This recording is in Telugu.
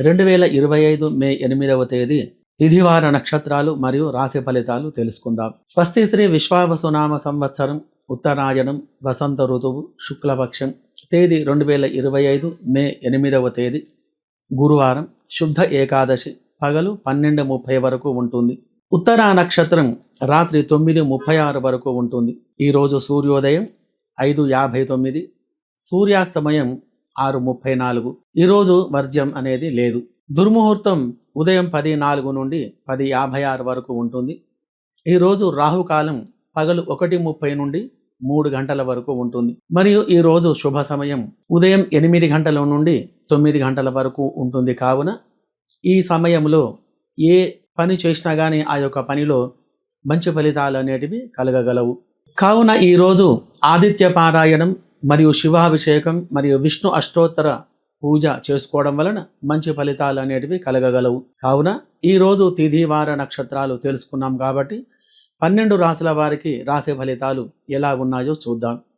రెండు వేల ఇరవై ఐదు మే ఎనిమిదవ తేదీ తిథివార నక్షత్రాలు మరియు రాశి ఫలితాలు తెలుసుకుందాం. స్వస్తి శ్రీ విశ్వావసునామ సంవత్సరం ఉత్తరాయణం వసంత ఋతువు శుక్లపక్షం. తేదీ రెండు వేల ఇరవై ఐదు మే ఎనిమిదవ తేదీ గురువారం శుద్ధ ఏకాదశి పగలు పన్నెండు ముప్పై వరకు ఉంటుంది. ఉత్తరా నక్షత్రం రాత్రి తొమ్మిది ముప్పై ఆరు వరకు ఉంటుంది. ఈరోజు సూర్యోదయం ఐదు యాభై తొమ్మిది సూర్యాస్తమయం ఆరు ముప్పై నాలుగు. ఈరోజు వర్జ్యం అనేది లేదు. దుర్ముహూర్తం ఉదయం పది నాలుగు నుండి పది యాభై ఆరు వరకు ఉంటుంది. ఈరోజు రాహుకాలం పగలు ఒకటి ముప్పై నుండి మూడు గంటల వరకు ఉంటుంది. మరియు ఈరోజు శుభ సమయం ఉదయం ఎనిమిది గంటల నుండి తొమ్మిది గంటల వరకు ఉంటుంది. కావున ఈ సమయంలో ఏ పని చేసినా కానీ ఆ యొక్క పనిలో మంచి ఫలితాలు అనేటివి కలగగలవు. కావున ఈరోజు ఆదిత్య పారాయణం మరియు శివాభిషేకం మరియు విష్ణు అష్టోత్తర పూజ చేసుకోవడం వలన మంచి ఫలితాలు అనేటివి కలగగలవు. కావున ఈరోజు తిథివార నక్షత్రాలు తెలుసుకున్నాం కాబట్టి పన్నెండు రాశుల వారికి రాశి ఫలితాలు ఎలా ఉన్నాయో చూద్దాం.